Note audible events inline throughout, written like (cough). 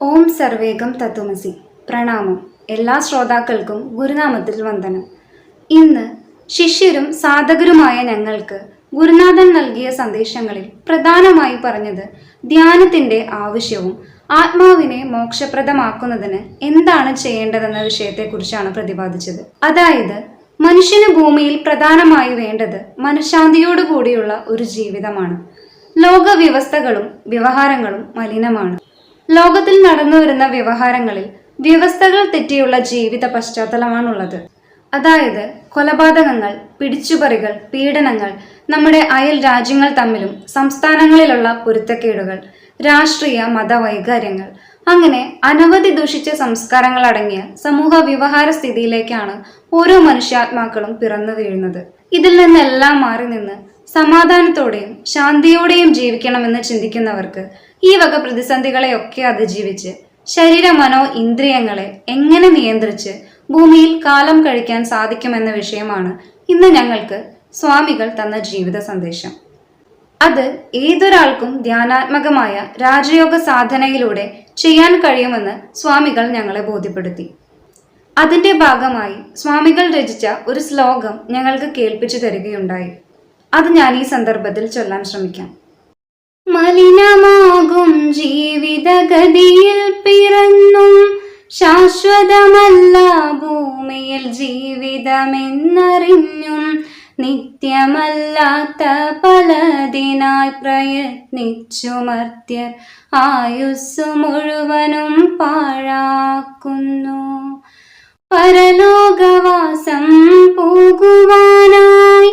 ഓം സർവേഗം തത്വമസി. പ്രണാമം. എല്ലാ ശ്രോതാക്കൾക്കും ഗുരുനാമത്തിൽ വന്ദനം. ഇന്ന് ശിഷ്യരും സാധകരുമായ ഞങ്ങൾക്ക് ഗുരുനാഥൻ നൽകിയ സന്ദേശങ്ങളിൽ പ്രധാനമായി പറഞ്ഞത് ധ്യാനത്തിന്റെ ആവശ്യവും ആത്മാവിനെ മോക്ഷപ്രദമാക്കുന്നതിന് എന്താണ് ചെയ്യേണ്ടതെന്ന വിഷയത്തെക്കുറിച്ചാണ് പ്രതിപാദിച്ചത്. അതായത് മനുഷ്യന് ഭൂമിയിൽ പ്രധാനമായി വേണ്ടത് മനഃശാന്തിയോടുകൂടിയുള്ള ഒരു ജീവിതമാണ്. ലോകവ്യവസ്ഥകളും വ്യവഹാരങ്ങളും മലിനമാണ്. ലോകത്തിൽ നടന്നുവരുന്ന വ്യവഹാരങ്ങളിൽ വ്യവസ്ഥകൾ തെറ്റിയുള്ള ജീവിത പശ്ചാത്തലമാണുള്ളത്. അതായത് കൊലപാതകങ്ങൾ പിടിച്ചുപറികൾ പീഡനങ്ങൾ നമ്മുടെ അയൽ രാജ്യങ്ങൾ തമ്മിലും സംസ്ഥാനങ്ങളിലുള്ള പൊരുത്തക്കേടുകൾ രാഷ്ട്രീയ മതവൈകാര്യങ്ങൾ അങ്ങനെ അനവധി ദൂഷിച്ച സംസ്കാരങ്ങൾ അടങ്ങിയ സമൂഹ വ്യവഹാര സ്ഥിതിയിലേക്കാണ് ഓരോ മനുഷ്യാത്മാക്കളും പിറന്നു വീഴുന്നത്. ഇതിൽ നിന്നെല്ലാം മാറി നിന്ന് സമാധാനത്തോടെയും ശാന്തിയോടെയും ജീവിക്കണമെന്ന് ചിന്തിക്കുന്നവർക്ക് ഈ വക പ്രതിസന്ധികളെയൊക്കെ അതിജീവിച്ച് ശരീര മനോ ഇന്ദ്രിയങ്ങളെ എങ്ങനെ നിയന്ത്രിച്ച് ഭൂമിയിൽ കാലം കഴിക്കാൻ സാധിക്കുമെന്ന വിഷയമാണ് ഇന്ന് ഞങ്ങൾക്ക് സ്വാമികൾ തന്ന ജീവിത സന്ദേശം. അത് ഏതൊരാൾക്കും ധ്യാനാത്മകമായ രാജയോഗ സാധനയിലൂടെ ചെയ്യാൻ കഴിയുമെന്ന് സ്വാമികൾ ഞങ്ങളെ ബോധ്യപ്പെടുത്തി. അതിന്റെ ഭാഗമായി സ്വാമികൾ രചിച്ച ഒരു ശ്ലോകം ഞങ്ങൾക്ക് കേൾപ്പിച്ചു തരികയുണ്ടായി. അത് ഞാൻ ഈ സന്ദർഭത്തിൽ ചൊല്ലാൻ ശ്രമിക്കാം. മലിനമാകും ജീവിതഗതിയിൽ പിറന്നും ശാശ്വതമല്ല ഭൂമിയിൽ ജീവിതമെന്നറിഞ്ഞും നിത്യമല്ലാത്ത പലതിനായി പ്രയത്നിച്ചു മർത്യർ ആയുസ് മുഴുവനും പാഴാക്കുന്നു. പരലോകവാസം പോകുവാനായി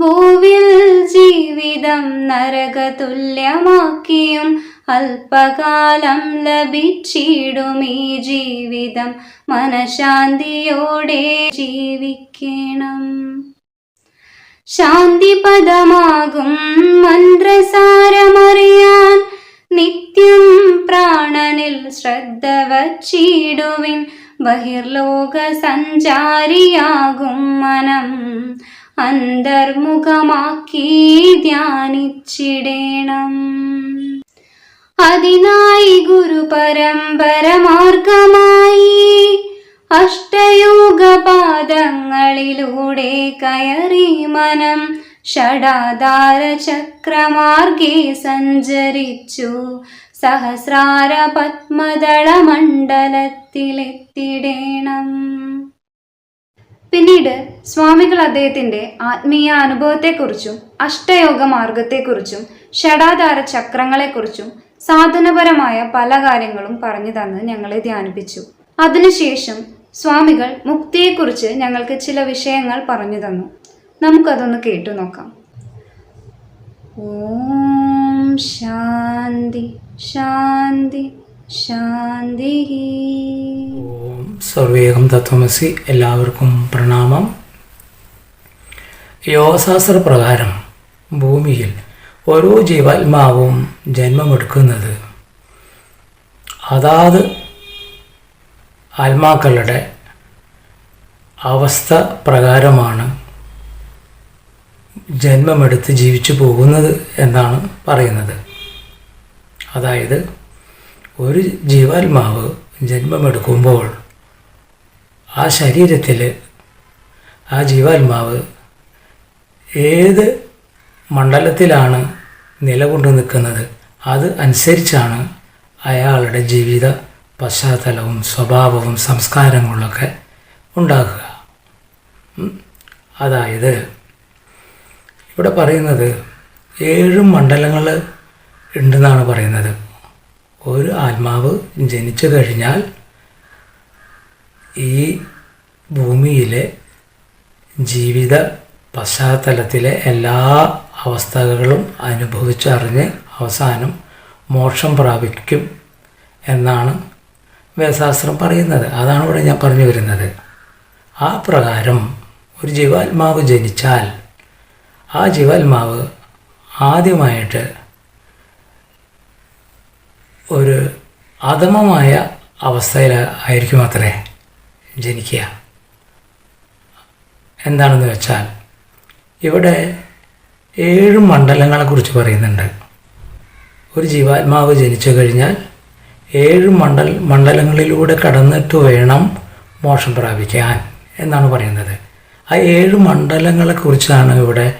ഭൂവിൽ ജീവിതം നരകതുല്യമാക്കിയും അല്പകാലം ലഭിച്ചിടും ഈ ജീവിതം. മനഃശാന്തിയോടെ ജീവിക്കണം. ശാന്തിപദമാകും മന്ത്രസാരമറിയാൻ നിത്യം പ്രാണനിൽ ശ്രദ്ധ വച്ചിടുവിൻ. ബഹിർലോക സഞ്ചാരിയാകും മനം അന്തർമുഖമാക്കി ധ്യാനിച്ചിടേണം. അതിനായി ഗുരു പരമ്പര മാർഗമായി അഷ്ടയോഗപാദങ്ങളിലൂടെ കയറി മനം ഷടാധാര ചക്രമാർഗെ സഞ്ചരിച്ചു. സഹസ്രാര പത്മദള മണ്ഡലത്തിലെത്തിടേണം. പിന്നീട് സ്വാമികൾ അദ്ദേഹത്തിന്റെ ആത്മീയ അനുഭവത്തെക്കുറിച്ചും അഷ്ടയോഗ മാർഗത്തെക്കുറിച്ചും ഷടാധാര ചക്രങ്ങളെക്കുറിച്ചും സാധനപരമായ പല കാര്യങ്ങളും പറഞ്ഞു തന്ന് ഞങ്ങളെ ധ്യാനിപ്പിച്ചു. അതിനുശേഷം സ്വാമികൾ മുക്തിയെക്കുറിച്ച് ഞങ്ങൾക്ക് ചില വിഷയങ്ങൾ പറഞ്ഞു തന്നു. നമുക്കതൊന്ന് കേട്ടു നോക്കാം. ഓം ശാന്തി ശാന്തി. ശാന്തി. ഓം സർവേകം തത്വമസി എല്ലാവർക്കും പ്രണാമം. യോഗശാസ്ത്ര പ്രകാരം ഭൂമിയിൽ ഓരോ ജീവാത്മാവും ജന്മമെടുക്കുന്നത്. അതാത് ആത്മാക്കളുടെ അവസ്ഥ പ്രകാരമാണ് ജന്മമെടുത്ത് ജീവിച്ചു പോകുന്നത് എന്നാണ് പറയുന്നത്. അതായത് ഒരു ജീവാത്മാവ് ജന്മമെടുക്കുമ്പോൾ ആ ശരീരത്തിൽ ആ ജീവാത്മാവ് ഏത് മണ്ഡലത്തിലാണ് നിലകൊണ്ട് നിൽക്കുന്നത് അത് അനുസരിച്ചാണ് അയാളുടെ ജീവിത പശ്ചാത്തലവും സ്വഭാവവും സംസ്കാരങ്ങളൊക്കെ ഉണ്ടാകുക. അതായത് ഇവിടെ പറയുന്നത് ഏഴ് മണ്ഡലങ്ങൾ ഉണ്ടെന്നാണ് പറയുന്നത്. ഒരു ആത്മാവ് ജനിച്ചു കഴിഞ്ഞാൽ ഈ ഭൂമിയിലെ ജീവിത പശ്ചാത്തലത്തിലെ എല്ലാ അവസ്ഥകളും അനുഭവിച്ചറിഞ്ഞ് അവസാനം മോക്ഷം പ്രാപിക്കും എന്നാണ് വേദശാസ്ത്രം പറയുന്നത്. അതാണ് ഇവിടെ ഞാൻ പറഞ്ഞു വരുന്നത്. ആ പ്രകാരം ഒരു ജീവാത്മാവ് ജനിച്ചാൽ ആ ജീവാത്മാവ് ആദ്യമായിട്ട് ഒരു അധമമായ അവസ്ഥയിൽ ആയിരിക്കും അത്രേ ജനിക്കുക. എന്താണെന്ന് വെച്ചാൽ ഇവിടെ ഏഴ് മണ്ഡലങ്ങളെക്കുറിച്ച് പറയുന്നുണ്ട്. ഒരു ജീവാത്മാവ് ജനിച്ചു കഴിഞ്ഞാൽ ഏഴ് മണ്ഡൽ മണ്ഡലങ്ങളിലൂടെ കടന്നിട്ട് വേണം മോക്ഷം പ്രാപിക്കാൻ എന്നാണ് പറയുന്നത്. ആ ഏഴ് മണ്ഡലങ്ങളെക്കുറിച്ചാണ് ഇവിടെ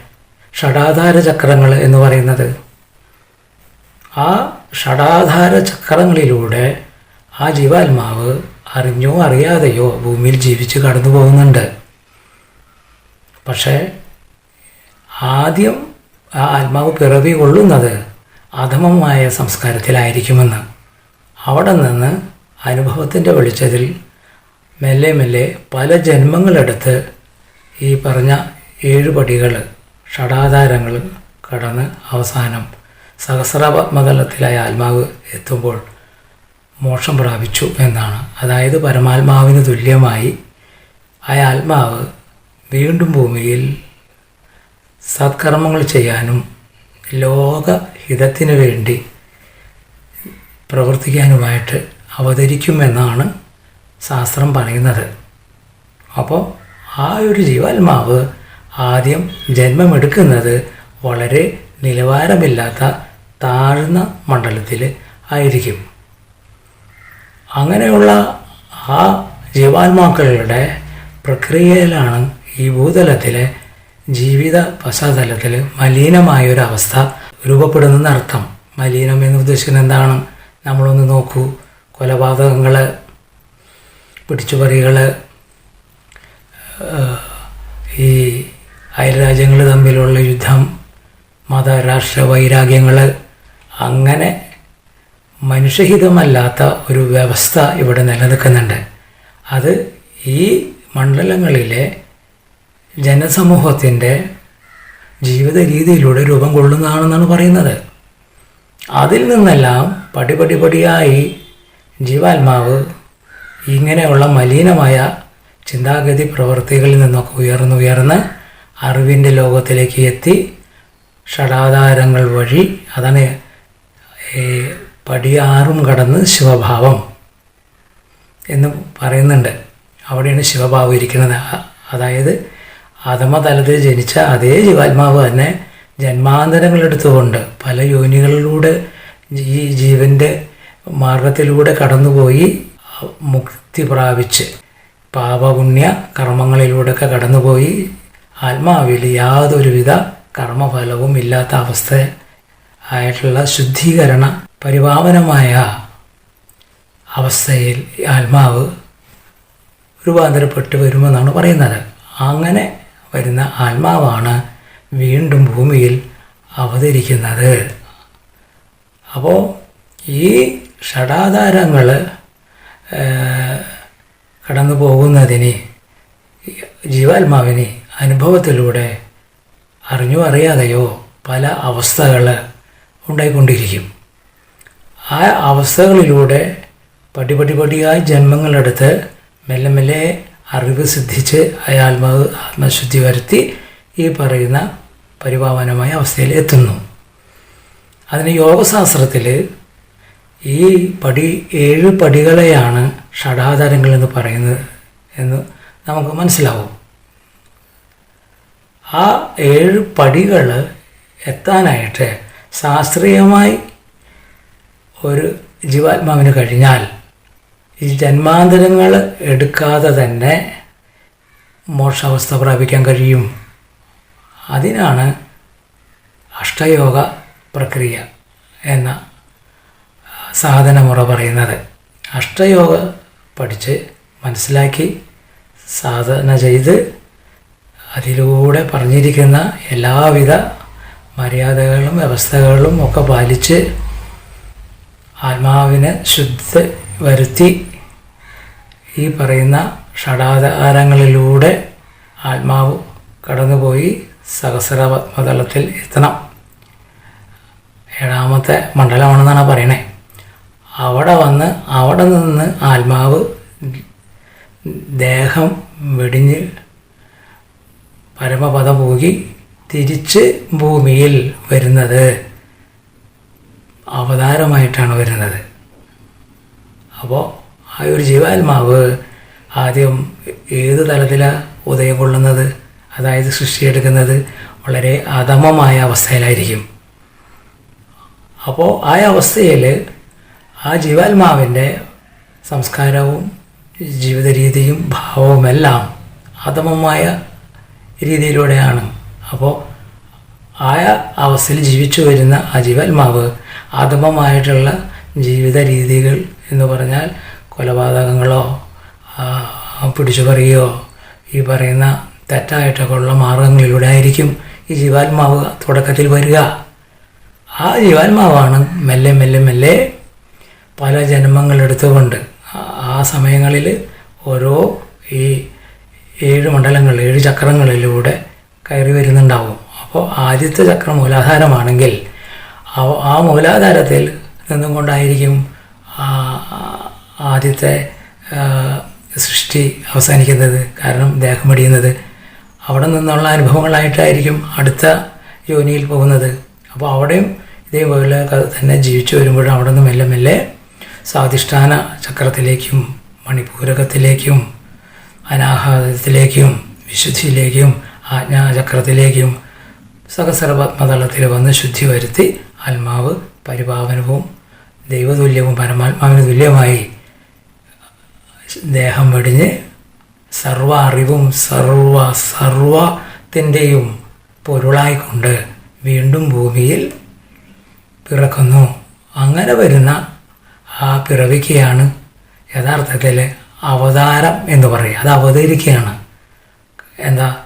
ഷടാധാര ചക്രങ്ങൾ എന്ന് പറയുന്നത്. ആ ഷടാധാര ചക്രങ്ങളിലൂടെ ആ ജീവാത്മാവ് അറിഞ്ഞോ അറിയാതെയോ ഭൂമിയിൽ ജീവിച്ച് കടന്നു പോകുന്നുണ്ട്. പക്ഷേ ആദ്യം ആ ആത്മാവ് പിറവി കൊള്ളുന്നത് അധമമായ സംസ്കാരത്തിലായിരിക്കുമെന്ന്. അവിടെ നിന്ന് അനുഭവത്തിന്റെ വെളിച്ചത്തിൽ മെല്ലെ മെല്ലെ പല ജന്മങ്ങളെടുത്ത് ഈ പറഞ്ഞ ഏഴ് പടികൾ ഷടാധാരങ്ങൾ കടന്ന് അവസാനം സഹസ്രപത്മതലത്തിലായ ആത്മാവ് എത്തുമ്പോൾ മോക്ഷം പ്രാപിച്ചു എന്നാണ്. അതായത് പരമാത്മാവിന് തുല്യമായി ആ ആത്മാവ് വീണ്ടും ഭൂമിയിൽ സത്കർമ്മങ്ങൾ ചെയ്യാനും ലോകഹിതത്തിന് വേണ്ടി പ്രവർത്തിക്കാനുമായിട്ട് അവതരിക്കുമെന്നാണ് ശാസ്ത്രം പറയുന്നത്. അപ്പോൾ ആ ഒരു ജീവാത്മാവ് ആദ്യം ജന്മമെടുക്കുന്നത് വളരെ നിലവാരമില്ലാത്ത താഴ്ന്ന മണ്ഡലത്തിൽ ആയിരിക്കും. അങ്ങനെയുള്ള ആ ജീവാത്മാക്കളുടെ പ്രക്രിയയിലാണ് ഈ ഭൂതലത്തിലെ ജീവിത പശ്ചാത്തലത്തിൽ ഒരു അവസ്ഥ അർത്ഥം മലിനം എന്ന് ഉദ്ദേശിക്കുന്നത് എന്താണ്? നമ്മളൊന്ന് നോക്കൂ. കൊലപാതകങ്ങൾ പിടിച്ചുപറികൾ ഈ അയൽരാജ്യങ്ങൾ തമ്മിലുള്ള യുദ്ധം മതരാഷ്ട്ര വൈരാഗ്യങ്ങൾ അങ്ങനെ മനുഷ്യഹിതമല്ലാത്ത ഒരു വ്യവസ്ഥ ഇവിടെ നിലനിൽക്കുന്നുണ്ട്. അത് ഈ മണ്ഡലങ്ങളിലെ ജനസമൂഹത്തിന്റെ ജീവിത രീതിയിലൂടെ രൂപം കൊള്ളുന്നതാണെന്നാണ് പറയുന്നത്. അതിൽ നിന്നെല്ലാം പടിപടി പടിയായി ജീവാത്മാവ് ഇങ്ങനെയുള്ള മലിനമായ ചിന്താഗതി പ്രവൃത്തികളിൽ നിന്നൊക്കെ ഉയർന്നുയർന്ന് ഉയർന്ന് അറിവിന്റെ ലോകത്തിലേക്ക് എത്തി ഷടാധാരങ്ങൾ വഴി അതാണ് പടിയാറും കടന്ന് ശിവഭാവം എന്ന് പറയുന്നുണ്ട്. അവിടെയാണ് ശിവഭാവം ഇരിക്കുന്നത്. അതായത് അധമതലത്തിൽ ജനിച്ച അതേ ജീവാത്മാവ് തന്നെ ജന്മാന്തരങ്ങളെടുത്തുകൊണ്ട് പല യോനികളിലൂടെ ഈ ജീവന്റെ മാർഗത്തിലൂടെ കടന്നുപോയി മുക്തി പ്രാപിച്ച് പാപപുണ്യ കർമ്മങ്ങളിലൂടെയൊക്കെ കടന്നുപോയി. ആത്മാവിൽ യാതൊരുവിധ കർമ്മഫലവും ഇല്ലാത്ത അവസ്ഥ ആയിട്ടുള്ള ശുദ്ധീകരണ പരിപാവനമായ അവസ്ഥയിൽ ആത്മാവ് രൂപാന്തരപ്പെട്ട് വരുമെന്നാണ് പറയുന്നത്. അങ്ങനെ വരുന്ന ആത്മാവാണ് വീണ്ടും ഭൂമിയിൽ അവതരിക്കുന്നത്. അപ്പോൾ ഈ ഷടാധാരങ്ങൾ കടന്നു പോകുന്നതിന് ജീവാത്മാവിന് അനുഭവത്തിലൂടെ അറിഞ്ഞോ അറിയാതെയോ പല അവസ്ഥകൾ ഉണ്ടായിക്കൊണ്ടിരിക്കും. ആ അവസ്ഥകളിലൂടെ പടി പടി പടിയായി ജന്മങ്ങളെടുത്ത് മെല്ലെ മെല്ലെ അറിവ് സിദ്ധിച്ച് അയാൾ ആത്മാവ് ആത്മശുദ്ധി വരുത്തി ഈ പറയുന്ന പരിപാവനമായ അവസ്ഥയിൽ എത്തുന്നു. അതിന് യോഗശാസ്ത്രത്തിൽ ഈ പടി ഏഴ് പടികളെയാണ് ഷടാധാരങ്ങൾ എന്ന് പറയുന്നത് എന്ന് നമുക്ക് മനസ്സിലാവും. ആ ഏഴ് പടികൾ എത്താനായിട്ട് ശാസ്ത്രീയമായി ഒരു ജീവാത്മാവിന് കഴിഞ്ഞാൽ ഈ ജന്മാന്തരങ്ങൾ എടുക്കാതെ തന്നെ മോക്ഷാവസ്ഥ പ്രാപിക്കാൻ കഴിയും. അതിനാണ് അഷ്ടയോഗ പ്രക്രിയ എന്ന സാധനമുറ പറയുന്നത്. അഷ്ടയോഗ പഠിച്ച് മനസ്സിലാക്കി സാധന ചെയ്ത് അതിലൂടെ പറഞ്ഞിരിക്കുന്ന എല്ലാവിധ മര്യാദകളും വ്യവസ്ഥകളും ഒക്കെ പാലിച്ച് ആത്മാവിനെ ശുദ്ധ വരുത്തി ഈ പറയുന്ന ഷടാധാരങ്ങളിലൂടെ ആത്മാവ് കടന്നുപോയി സഹസ്രപത്മതലത്തിൽ എത്തണം. ഏഴാമത്തെ മണ്ഡലമാണെന്നാണ് പറയണേ. അവിടെ വന്ന് അവിടെ നിന്ന് ആത്മാവ് ദേഹം വെടിഞ്ഞ് പരമപദം പോകി തിരിച്ച് ഭൂമിയിൽ വരുന്നത്. അവതാരമായിട്ടാണ് വരുന്നത്. അപ്പോൾ ആ ഒരു ജീവാത്മാവ് ആദ്യം ഏത് തലത്തിലാണ് ഉദയം കൊള്ളുന്നത്? അതായത് സൃഷ്ടിയെടുക്കുന്നത് വളരെ അധമമായ അവസ്ഥയിലായിരിക്കും. അപ്പോൾ ആ അവസ്ഥയിൽ ആ ജീവാത്മാവിന്റെ സംസ്കാരവും ജീവിത രീതിയും ഭാവവുമെല്ലാം അധമമായ രീതിയിലൂടെയാണ് അപ്പോൾ ആയ അവസ്ഥയിൽ ജീവിച്ചു വരുന്ന ആ ജീവാത്മാവ് അധമമായിട്ടുള്ള ജീവിത രീതികൾ എന്ന് പറഞ്ഞാൽ കൊലപാതകങ്ങളോ പിടിച്ചു പറയുകയോ ഈ പറയുന്ന തെറ്റായിട്ടൊക്കെ ഉള്ള മാർഗങ്ങളിലൂടെ ആയിരിക്കും ഈ ജീവാത്മാവ് തുടക്കത്തിൽ വരിക. ആ ജീവാത്മാവാണ് മെല്ലെ മെല്ലെ മെല്ലെ പല ജന്മങ്ങളെടുത്തുകൊണ്ട് ആ- ആ സമയങ്ങളിൽ ഓരോ ഈ ഏഴ് മണ്ഡലങ്ങൾ ഏഴ് ചക്രങ്ങളിലൂടെ കയറി വരുന്നുണ്ടാവും. അപ്പോൾ ആദ്യത്തെ ചക്രം മൂലാധാരമാണെങ്കിൽ ആ- മൂലാധാരത്തിൽ നിന്നും കൊണ്ടായിരിക്കും ആദ്യത്തെ സൃഷ്ടി അവസാനിക്കുന്നത്. കാരണം ദേഹം വെടിയുന്നത് അവിടെ നിന്നുള്ള അനുഭവങ്ങളായിട്ടായിരിക്കും അടുത്ത യോനിയിൽ പോകുന്നത്. അപ്പോൾ അവിടെയും ഇതേപോലെ തന്നെ ജീവിച്ചു വരുമ്പോഴും അവിടെ നിന്ന് മെല്ലെ മെല്ലെ സ്വാധിഷ്ഠാന ചക്രത്തിലേക്കും മണിപൂരകത്തിലേക്കും അനാഹാരത്തിലേക്കും വിശുദ്ധിയിലേക്കും ആജ്ഞാചക്രത്തിലേക്കും സഹസ്രപത്മതലത്തിൽ വന്ന് ശുദ്ധി വരുത്തി ആത്മാവ് പരിപാവനവും ദൈവതുല്യവും പരമാത്മാവിന് തുല്യമായി ദേഹം വെടിഞ്ഞ് സർവ അറിവും സർവ സർവത്തിന്റെയും പൊരുളായിക്കൊണ്ട് വീണ്ടും ഭൂമിയിൽ പിറക്കുന്നു. അങ്ങനെ വരുന്ന ആ പിറവിക്കയാണ് യഥാർത്ഥത്തിൽ അവതാരം എന്ന് പറയുക. അത് അവതരിക്കുകയാണ്. എന്താ?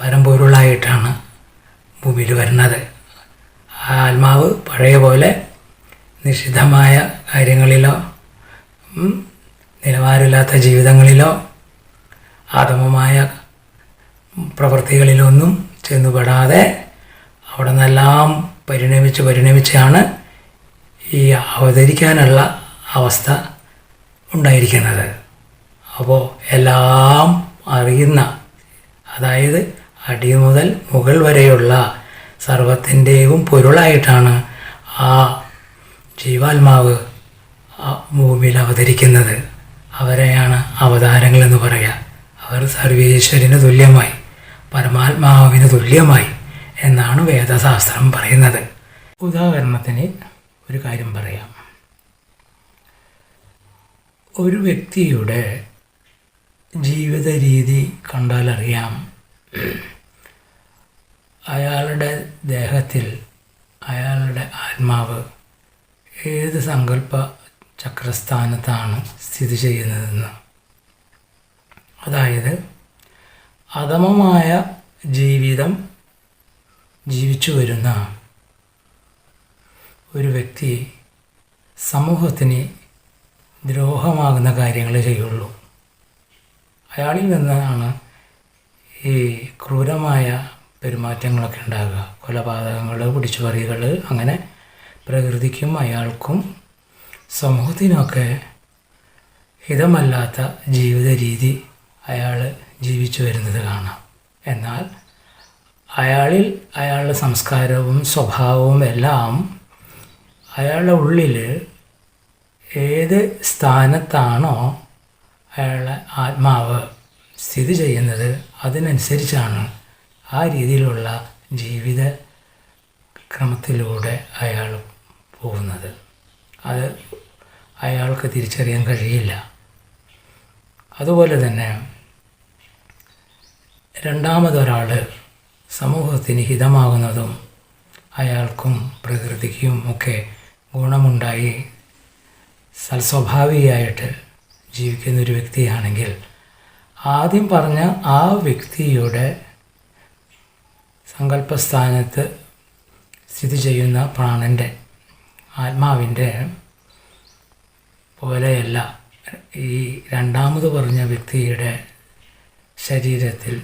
പരമ്പൊരുളായിട്ടാണ് ഭൂമിയിൽ വരുന്നത്. ആത്മാവ് പഴയ പോലെ നിഷിദ്ധമായ കാര്യങ്ങളിലോ നിലവാരമില്ലാത്ത ജീവിതങ്ങളിലോ ആദമമായ പ്രവൃത്തികളിലൊന്നും ചെന്നുപെടാതെ അവിടെ നിന്നെല്ലാം പരിണമിച്ച് പരിണമിച്ചാണ് ഈ അവതരിക്കാനുള്ള അവസ്ഥ ഉണ്ടായിരിക്കുന്നത്. അപ്പോൾ എല്ലാം അറിയുന്ന അതായത് അടി മുതൽ മുകൾ വരെയുള്ള സർവത്തിന്റെയും പൊരുളായിട്ടാണ് ആ ജീവാത്മാവ് ഭൂമിയിൽ അവതരിക്കുന്നത്. അവരെയാണ് അവതാരങ്ങൾ എന്ന് പറയുക അവർ സർവീശ്വരന് തുല്യമായി പരമാത്മാവിന് തുല്യമായി എന്നാണ് വേദശാസ്ത്രം പറയുന്നത്. ഉദാഹരണത്തിന് ഒരു കാര്യം പറയാം. ഒരു വ്യക്തിയുടെ ജീവിത രീതി കണ്ടാലറിയാം. അയാളുടെ ദേഹത്തിൽ അയാളുടെ ആത്മാവ് ഏത് സങ്കല്പ ചക്രസ്ഥാനത്താണ് സ്ഥിതി ചെയ്യുന്നതെന്ന്. അതായത് അധമമായ ജീവിതം ജീവിച്ചു വരുന്ന ഒരു വ്യക്തി സമൂഹത്തിന് ദ്രോഹമാകുന്ന കാര്യങ്ങൾ ചെയ്യുള്ളൂ. അയാളിൽ നിന്നാണ് ഈ ക്രൂരമായ പെരുമാറ്റങ്ങളൊക്കെ ഉണ്ടാകുക. കൊലപാതകങ്ങൾ പിടിച്ചുപറികൾ അങ്ങനെ പ്രകൃതിക്കും അയാൾക്കും സമൂഹത്തിനൊക്കെ ഹിതമല്ലാത്ത ജീവിത രീതി അയാൾ ജീവിച്ചു വരുന്നത് കാണാം. എന്നാൽ അയാളിൽ അയാളുടെ സംസ്കാരവും സ്വഭാവവും എല്ലാം അയാളുടെ ഉള്ളിൽ ഏത് സ്ഥാനത്താണോ അയാളുടെ ആത്മാവ് സ്ഥിതി ചെയ്യുന്നത് അതിനനുസരിച്ചാണ് ആ രീതിയിലുള്ള ജീവിത ക്രമത്തിലൂടെ അയാൾ പോകുന്നത്. അത് അയാൾക്ക് തിരിച്ചറിയാൻ കഴിയില്ല. അതുപോലെ തന്നെ രണ്ടാമതൊരാൾ സമൂഹത്തിന് ഹിതമാകുന്നതും അയാൾക്കും പ്രകൃതിക്കും ഒക്കെ ഗുണമുണ്ടായി സൽസ്വഭാവിയായിട്ട് ജീവിക്കുന്ന ഒരു വ്യക്തിയാണെങ്കിൽ ആദ്യം പറഞ്ഞ ആ വ്യക്തിയുടെ സങ്കല്പസ്ഥാനത്ത് സ്ഥിതി ചെയ്യുന്ന പ്രാണന്റെ ആത്മാവിന്റെ പോലെയല്ല. ഈ രണ്ടാമത് പറഞ്ഞ വ്യക്തിയുടെ ശരീരത്തിൽ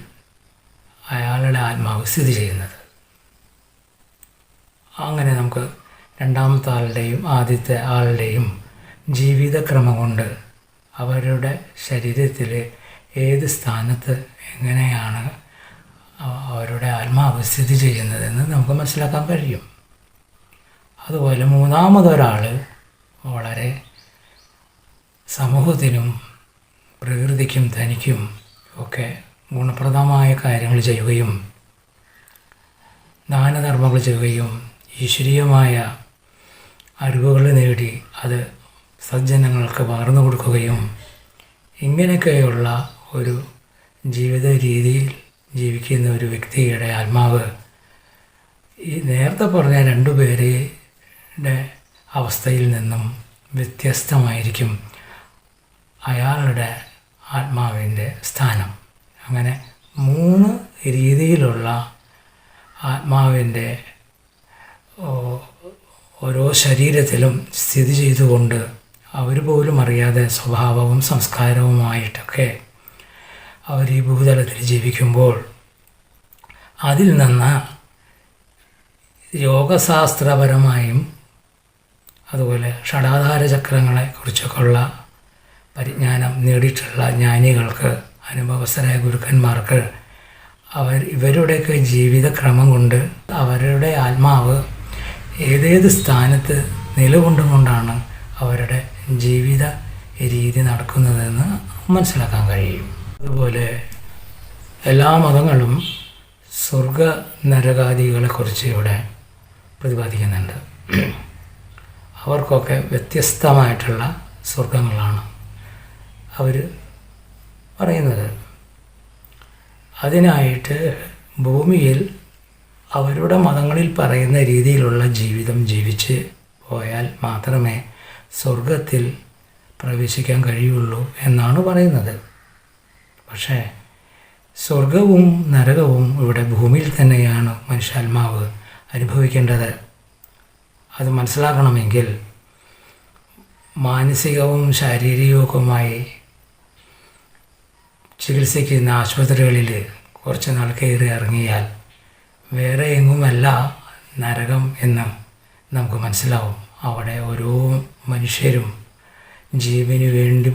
അയാളുടെ ആത്മാവ് സ്ഥിതി ചെയ്യുന്നത്. അങ്ങനെ നമുക്ക് രണ്ടാമത്തെ ആളുടെയും ആദ്യത്തെ ആളുടെയും ജീവിതക്രമം കൊണ്ട് അവരുടെ ശരീരത്തിൽ ഏത് സ്ഥാനത്ത് എങ്ങനെയാണ് അവരുടെ ആത്മാവ് സ്ഥിതി ചെയ്യുന്നതെന്ന് നമുക്ക് മനസ്സിലാക്കാൻ കഴിയും. അതുപോലെ മൂന്നാമതൊരാൾ വളരെ സമൂഹത്തിനും പ്രകൃതിക്കും തനിക്കും ഒക്കെ ഗുണപ്രദമായ കാര്യങ്ങൾ ചെയ്യുകയും ദാനധർമ്മങ്ങൾ ചെയ്യുകയും ഈശ്വരീയമായ അറിവുകൾ നേടി അത് സജ്ജനങ്ങൾക്ക് പകർന്നു കൊടുക്കുകയും ഇങ്ങനെയൊക്കെയുള്ള ഒരു ജീവിത രീതിയിൽ ജീവിക്കുന്ന ഒരു വ്യക്തിയുടെ ആത്മാവ് ഈ നേരത്തെ പറഞ്ഞ രണ്ടു പേരുടെ അവസ്ഥയിൽ നിന്നും വ്യത്യസ്തമായിരിക്കും അയാളുടെ ആത്മാവിന്റെ സ്ഥാനം. അങ്ങനെ മൂന്ന് രീതിയിലുള്ള ആത്മാവിന്റെ ഓരോ ശരീരത്തിലും സ്ഥിതി ചെയ്തുകൊണ്ട് അവർ പോലും അറിയാതെ സ്വഭാവവും സംസ്കാരവുമായിട്ടൊക്കെ അവർ ഈ ഭൂതലത്തിൽ ജീവിക്കുമ്പോൾ അതിൽ നിന്ന് യോഗശാസ്ത്രപരമായും അതുപോലെ ഷടാധാര ചക്രങ്ങളെ കുറിച്ചൊക്കെയുള്ള പരിജ്ഞാനം നേടിയിട്ടുള്ള ജ്ഞാനികൾക്ക് അനുഭവസ്ഥരായ ഗുരുക്കന്മാർക്ക് അവർ ഇവരുടെയൊക്കെ ജീവിതക്രമം കൊണ്ട് അവരുടെ ആത്മാവ് ഏതേത് സ്ഥാനത്ത് നിലകൊണ്ടുകൊണ്ടാണ് അവരുടെ ജീവിത രീതി നടക്കുന്നതെന്ന് മനസ്സിലാക്കാൻ കഴിയും. അതുപോലെ എല്ലാ മതങ്ങളും സ്വർഗ നരകാദികളെക്കുറിച്ച് ഇവിടെ പ്രതിപാദിക്കുന്നുണ്ട്. അവർക്കൊക്കെ വ്യത്യസ്തമായിട്ടുള്ള സ്വർഗങ്ങളാണ് അവർ പറയുന്നത്. അതിനായിട്ട് ഭൂമിയിൽ അവരുടെ മതങ്ങളിൽ പറയുന്ന രീതിയിലുള്ള ജീവിതം ജീവിച്ച് പോയാൽ മാത്രമേ സ്വർഗത്തിൽ പ്രവേശിക്കാൻ കഴിയുള്ളൂ എന്നാണ് പറയുന്നത്. പക്ഷേ സ്വർഗവും നരകവും ഇവിടെ ഭൂമിയിൽ തന്നെയാണ് മനുഷ്യാത്മാവ് അനുഭവിക്കേണ്ടത്. അത് മനസ്സിലാക്കണമെങ്കിൽ മാനസികവും ശാരീരികവുമായി ചികിത്സിക്കുന്ന ആശുപത്രികളിൽ കുറച്ച് നാൾ കയറി ഇറങ്ങിയാൽ വേറെ എങ്ങുമല്ല നരകം എന്ന് നമുക്ക് മനസ്സിലാവും. അവിടെ ഓരോ മനുഷ്യരും ജീവന് വേണ്ടി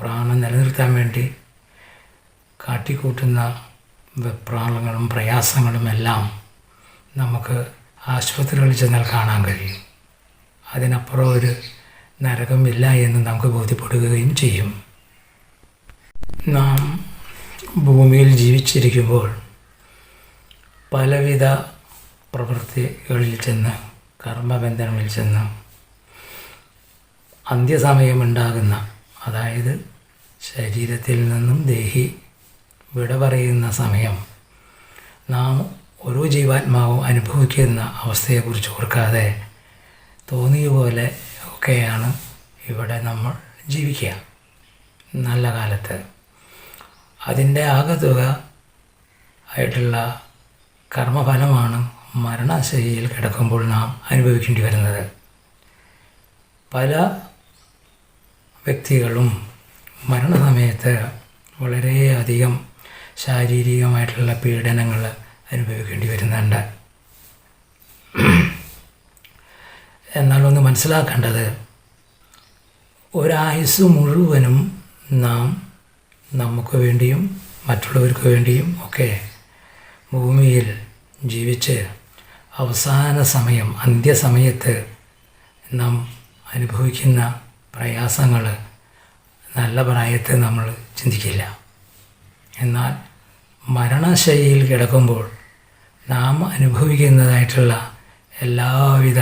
പ്രാണൻ നിലനിർത്താൻ വേണ്ടി കാട്ടിക്കൂട്ടുന്ന വെപ്രാളങ്ങളും പ്രയാസങ്ങളും എല്ലാം നമുക്ക് ആശുപത്രികളിൽ ചെന്നാൽ കാണാൻ കഴിയും. അതിനപ്പുറം ഒരു നരകമില്ല എന്ന് നമുക്ക് ബോധ്യപ്പെടുകയും ചെയ്യും. നാം ഭൂമിയിൽ ജീവിച്ചിരിക്കുമ്പോൾ പലവിധ പ്രവൃത്തികളിൽ ചെന്ന് കർമ്മബന്ധനങ്ങളിൽ ചെന്ന് അന്ത്യസമയമുണ്ടാകുന്ന അതായത് ശരീരത്തിൽ നിന്നും ദേഹി വിട പറയുന്ന സമയം. നാം ഓരോ ജീവാത്മാവും അനുഭവിക്കുന്ന അവസ്ഥയെക്കുറിച്ച് ഓർക്കാതെ തോന്നിയ പോലെ ഒക്കെയാണ് ഇവിടെ നമ്മൾ ജീവിക്കുക. നല്ല കാലത്ത്. അതിന്റെ ആകത്തുക ആയിട്ടുള്ള കർമ്മഫലമാണ് മരണശൈലിയിൽ കിടക്കുമ്പോൾ നാം അനുഭവിക്കേണ്ടി വരുന്നത്. പല വ്യക്തികളും മരണസമയത്ത് വളരെയധികം ശാരീരികമായിട്ടുള്ള പീഡനങ്ങൾ അനുഭവിക്കേണ്ടി വരുന്നുണ്ട്. (clears throat) എന്നാൽ ഒന്ന് മനസ്സിലാക്കേണ്ടത് ഒരായുസ് മുഴുവനും നാം നമുക്ക് വേണ്ടിയും മറ്റുള്ളവർക്ക് വേണ്ടിയും ഒക്കെ ഭൂമിയിൽ ജീവിച്ച് അവസാന സമയം അന്ത്യസമയത്ത് നാം അനുഭവിക്കുന്ന പ്രയാസങ്ങൾ നല്ല പ്രായത്തെ നമ്മൾ ചിന്തിക്കില്ല. എന്നാൽ മരണശൈലിയിൽ കിടക്കുമ്പോൾ നാം അനുഭവിക്കുന്നതായിട്ടുള്ള എല്ലാവിധ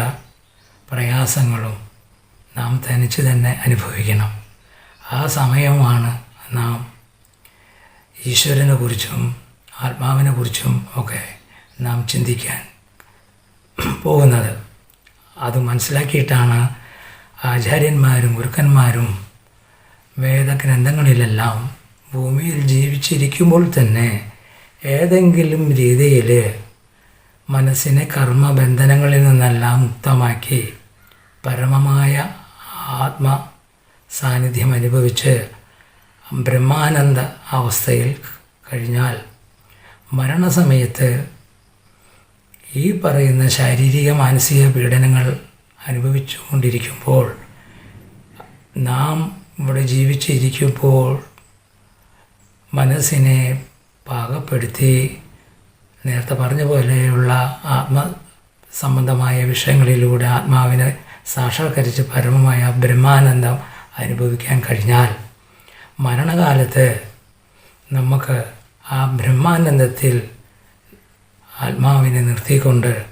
പ്രയാസങ്ങളും നാം തനിച്ച് തന്നെ അനുഭവിക്കണം. ആ സമയമാണ് നാം ഈശ്വരനെ കുറിച്ചും ആത്മാവിനെ കുറിച്ചും ഒക്കെ നാം ചിന്തിക്കാൻ പോകുന്നത്. അത് മനസ്സിലാക്കിയിട്ടാണ് ആചാര്യന്മാരും ഗുരുക്കന്മാരും വേദഗ്രന്ഥങ്ങളിലെല്ലാം ഭൂമിയിൽ ജീവിച്ചിരിക്കുമ്പോൾ തന്നെ ഏതെങ്കിലും രീതിയിൽ മനസ്സിനെ കർമ്മബന്ധനങ്ങളിൽ നിന്നെല്ലാം മുക്തമാക്കി പരമമായ ആത്മ സാന്നിധ്യം അനുഭവിച്ച് ബ്രഹ്മാനന്ദ അവസ്ഥയിൽ കഴിഞ്ഞാൽ മരണസമയത്ത് ഈ പറയുന്ന ശാരീരിക മാനസിക പീഡനങ്ങൾ അനുഭവിച്ചുകൊണ്ടിരിക്കുമ്പോൾ നാം ഇവിടെ ജീവിച്ചിരിക്കുമ്പോൾ മനസ്സിനെ പാകപ്പെടുത്തി നേരത്തെ പറഞ്ഞ പോലെയുള്ള ആത്മ സംബന്ധമായ വിഷയങ്ങളിലൂടെ ആത്മാവിനെ സാക്ഷാത്കരിച്ച് പരമമായ ബ്രഹ്മാനന്ദം അനുഭവിക്കാൻ കഴിഞ്ഞാൽ മരണകാലത്ത് നമുക്ക് ആ ബ്രഹ്മാനന്ദത്തിൽ ആത്മാവിനെ നിർത്തിക്കൊണ്ട്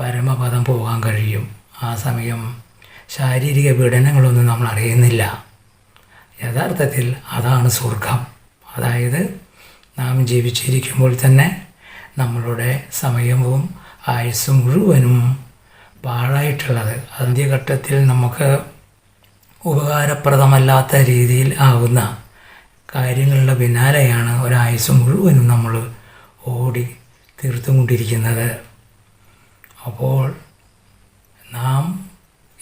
പരമപദം പോകാൻ കഴിയും. ആ സമയം ശാരീരിക പീഡനങ്ങളൊന്നും നമ്മൾ അറിയുന്നില്ല. യഥാർത്ഥത്തിൽ അതാണ് സ്വർഗം അതായത് നാം ജീവിച്ചിരിക്കുമ്പോൾ തന്നെ നമ്മളുടെ സമയവും ആയുസ്സും മുഴുവനും പാഴായിട്ടുള്ളത്. അന്ത്യഘട്ടത്തിൽ നമുക്ക് ഉപകാരപ്രദമല്ലാത്ത രീതിയിൽ ആവുന്ന കാര്യങ്ങളുടെ പിന്നാലെയാണ് ഒരായുസ് മുഴുവനും നമ്മൾ ഓടി തീർത്തുകൊണ്ടിരിക്കുന്നത്. അപ്പോൾ നാം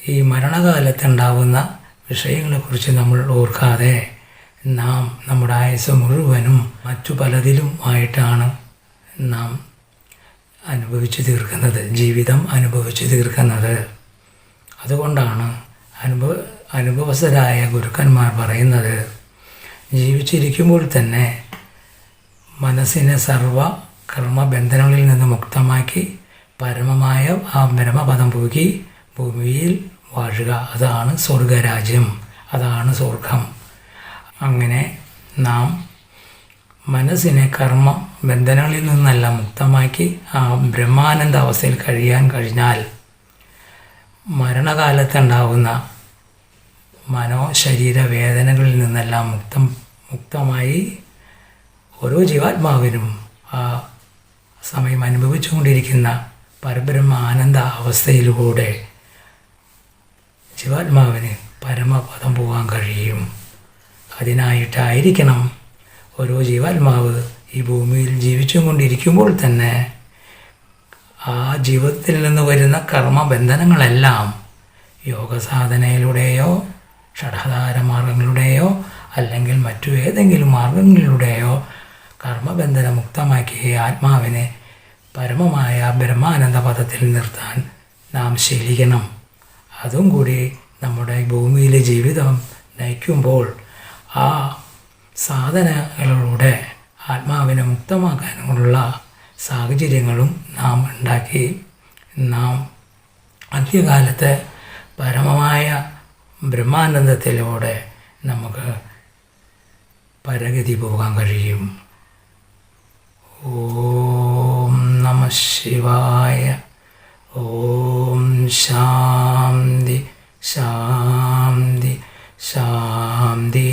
ഈ മരണകാലത്തുണ്ടാവുന്ന വിഷയങ്ങളെക്കുറിച്ച് നമ്മൾ ഓർക്കാതെ നാം നമ്മുടെ ആയുസ് മുഴുവനും മറ്റു പലതിലും ആയിട്ടാണ് നാം അനുഭവിച്ചു തീർക്കുന്നത് ജീവിതം അനുഭവിച്ചു തീർക്കുന്നത്. അതുകൊണ്ടാണ് അനുഭവ അനുഭവസ്ഥരായ ഗുരുക്കന്മാർ പറയുന്നത് ജീവിച്ചിരിക്കുമ്പോൾ തന്നെ മനസ്സിനെ സർവ കർമ്മബന്ധനങ്ങളിൽ നിന്ന് മുക്തമാക്കി പരമമായ ആ ബ്രഹ്മപദം പൂകി ഭൂമിയിൽ വാഴുക. അതാണ് സ്വർഗരാജ്യം. അതാണ് സ്വർഗം. അങ്ങനെ നാം മനസ്സിനെ കർമ്മ ബന്ധനങ്ങളിൽ നിന്നെല്ലാം മുക്തമാക്കി ആ ബ്രഹ്മാനന്ദ അവസ്ഥയിൽ കഴിയാൻ കഴിഞ്ഞാൽ മരണകാലത്തുണ്ടാവുന്ന മനോശരീര വേദനകളിൽ നിന്നെല്ലാം മുക്തം മുക്തമായി ഓരോ ജീവാത്മാവിനും ആ സമയം അനുഭവിച്ചുകൊണ്ടിരിക്കുന്ന പരബ്രഹ്മ ആനന്ദ അവസ്ഥയിലൂടെ ജീവാത്മാവിന് പരമപദം പോകാൻ കഴിയും. അതിനായിട്ടായിരിക്കണം ഓരോ ജീവാത്മാവ് ഈ ഭൂമിയിൽ ജീവിച്ചും കൊണ്ടിരിക്കുമ്പോൾ തന്നെ ആ ജീവിതത്തിൽ നിന്ന് വരുന്ന കർമ്മബന്ധനങ്ങളെല്ലാം യോഗസാധനയിലൂടെയോ ഷഡാധാര മാർഗങ്ങളിലൂടെയോ അല്ലെങ്കിൽ മറ്റു ഏതെങ്കിലും മാർഗങ്ങളിലൂടെയോ കർമ്മബന്ധന മുക്തമാക്കി ആത്മാവിനെ പരമമായ ബ്രഹ്മാനന്ദ പദത്തിൽ നിർത്താൻ നാം ശീലിക്കണം. അതും കൂടി നമ്മുടെ ഭൂമിയിലെ ജീവിതം നയിക്കുമ്പോൾ ആ സാധനകളിലൂടെ ആത്മാവിനെ മുക്തമാക്കാനുള്ള സാഹചര്യങ്ങളും നാം ഉണ്ടാക്കി. നാം അന്ത്യകാലത്ത് പരമമായ ബ്രഹ്മാനന്ദത്തിലൂടെ നമുക്ക് പരഗതി പോകാൻ കഴിയും. ഓം നമ ശിവായ. ഓം ശാന്തി ശാന്തി. ശാന്തി.